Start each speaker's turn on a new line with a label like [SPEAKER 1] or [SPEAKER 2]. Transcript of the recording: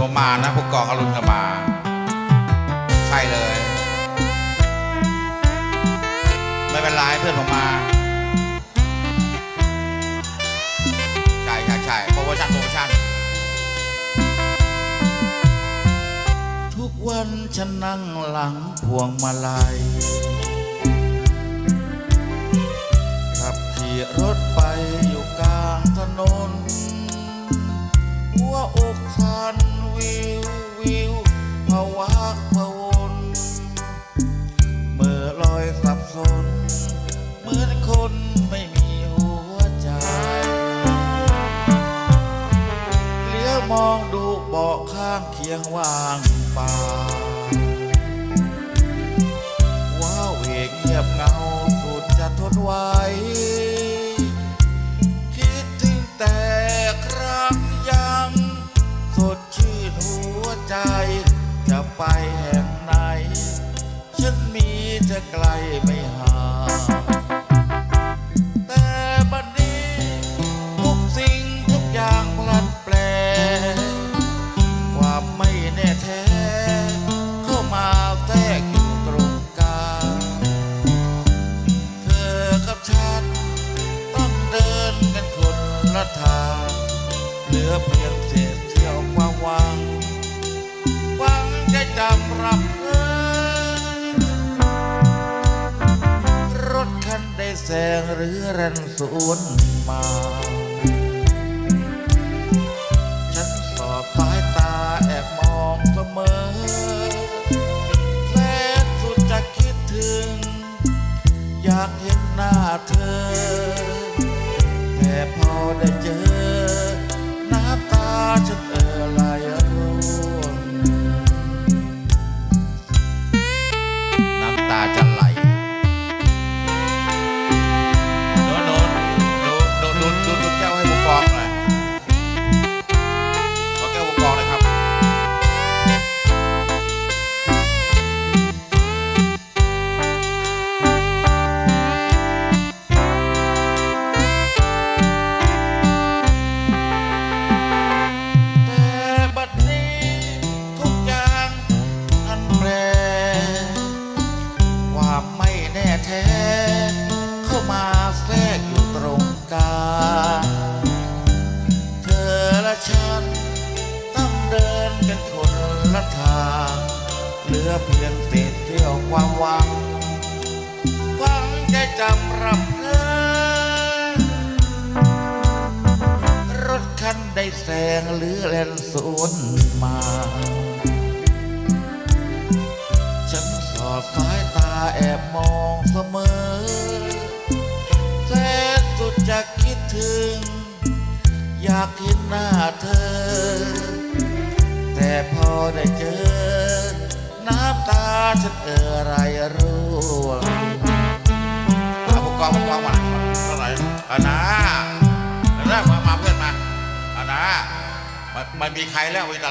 [SPEAKER 1] ผมมานะผู้กองอรุณก็มา ใช่เลย ไม่เป็นไรเพื่อนผมมาใช่ใช่ใช่โปรโมชั่นโปรโมชั่นทุกวันฉันนั่งหลังพวงมาลัยขับขี่รถไป ยงว่างเปล่าว้าวเอกเงียบเงาสุดจะทนไหวคิดถึงแต่ครั้งยังสดชื่นหัวใจ จะไปแห่งไหน ฉันมีเธอไกลไม่ห่า ละทางเหลือเพียงเศษเสี้ยวความหวังหวังจะจำรับเธอรถคันได้แซงหรือรันสวนมา ฉันสอบสายตาแอบมองเสมอแสนสุดจะคิดถึง อยากเห็นหน้าเธอ แค่พอได้เจอน้ำตาฉันเอ ลือเพียงเศษเที่ยวความหวังหวังจจำรับเธอรถคันได้แซงหรือแล่นสวนมา ฉันสอดสายตาแอบมองเสมอแสนสุดจะคิดถึง อยากเห็นหน้าเธอ แต่พอได้เจอ ฉันเอ่อไรร่วงเอาผู้กองผู้กองมาเท่าไหร่อานาเดี๋ยวนะมามาเพื่อนมาอานาไม่ไม่มีใครแล้ววินา